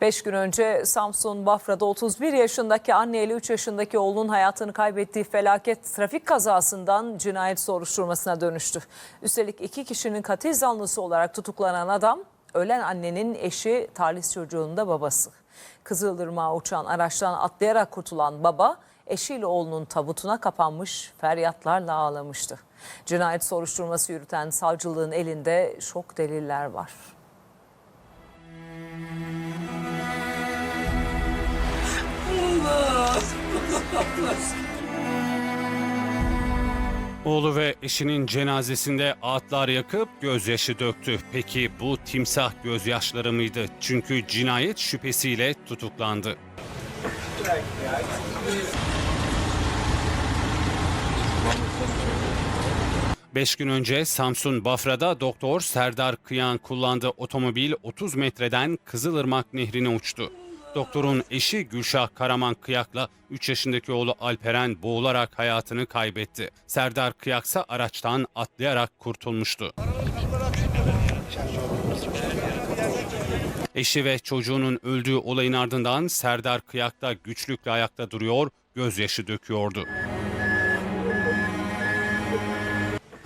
Beş gün önce Samsun Bafra'da 31 yaşındaki anne ile 3 yaşındaki oğlunun hayatını kaybettiği felaket trafik kazasından cinayet soruşturmasına dönüştü. Üstelik iki kişinin katil zanlısı olarak tutuklanan adam ölen annenin eşi talih çocuğunun da babası. Kızıldırmağa uçan araçtan atlayarak kurtulan baba eşiyle oğlunun tabutuna kapanmış feryatlarla ağlamıştı. Cinayet soruşturması yürüten savcılığın elinde şok deliller var. Oğlu ve eşinin cenazesinde ağıtlar yakıp gözyaşı döktü. Peki bu timsah gözyaşları mıydı? Çünkü cinayet şüphesiyle tutuklandı. Beş gün önce Samsun Bafra'da doktor Serdar Kıyan kullandığı otomobil 30 metreden Kızılırmak Nehri'ne uçtu. Doktorun eşi Gülşah Karaman Kıyak'la 3 yaşındaki oğlu Alperen boğularak hayatını kaybetti. Serdar Kıyaksa araçtan atlayarak kurtulmuştu. Eşi ve çocuğunun öldüğü olayın ardından Serdar Kıyak'ta güçlükle ayakta duruyor, gözyaşı döküyordu.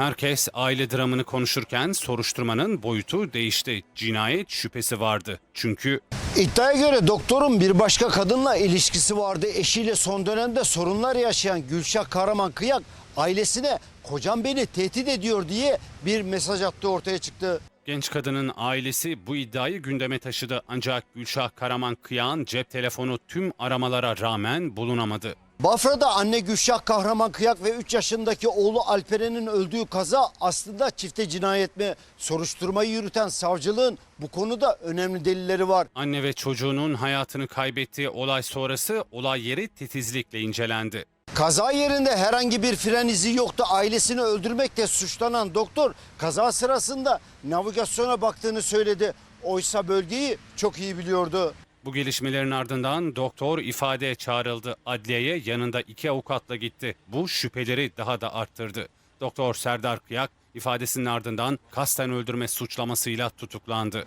Herkes aile dramını konuşurken soruşturmanın boyutu değişti. Cinayet şüphesi vardı. Çünkü İddiaya göre doktorun bir başka kadınla ilişkisi vardı. Eşiyle son dönemde sorunlar yaşayan Gülşah Kahraman Kıyak ailesine kocam beni tehdit ediyor diye bir mesaj attı ortaya çıktı. genç kadının ailesi bu iddiayı gündeme taşıdı. Ancak Gülşah Karaman Kıyağan cep telefonu tüm aramalara rağmen bulunamadı. Bafra'da anne Gülşah Kahraman Kıyak ve 3 yaşındaki oğlu Alperen'in öldüğü kaza aslında çifte cinayet mi? Soruşturmayı yürüten savcılığın bu konuda önemli delilleri var. Anne ve çocuğunun hayatını kaybettiği olay sonrası olay yeri titizlikle incelendi. Kaza yerinde herhangi bir fren izi yoktu. Ailesini öldürmekle suçlanan doktor kaza sırasında navigasyona baktığını söyledi. Oysa bölgeyi çok iyi biliyordu. Bu gelişmelerin ardından doktor ifadeye çağrıldı. Adliyeye yanında iki avukatla gitti. Bu şüpheleri daha da arttırdı. Doktor Serdar Kıyak ifadesinin ardından kasten öldürme suçlamasıyla tutuklandı.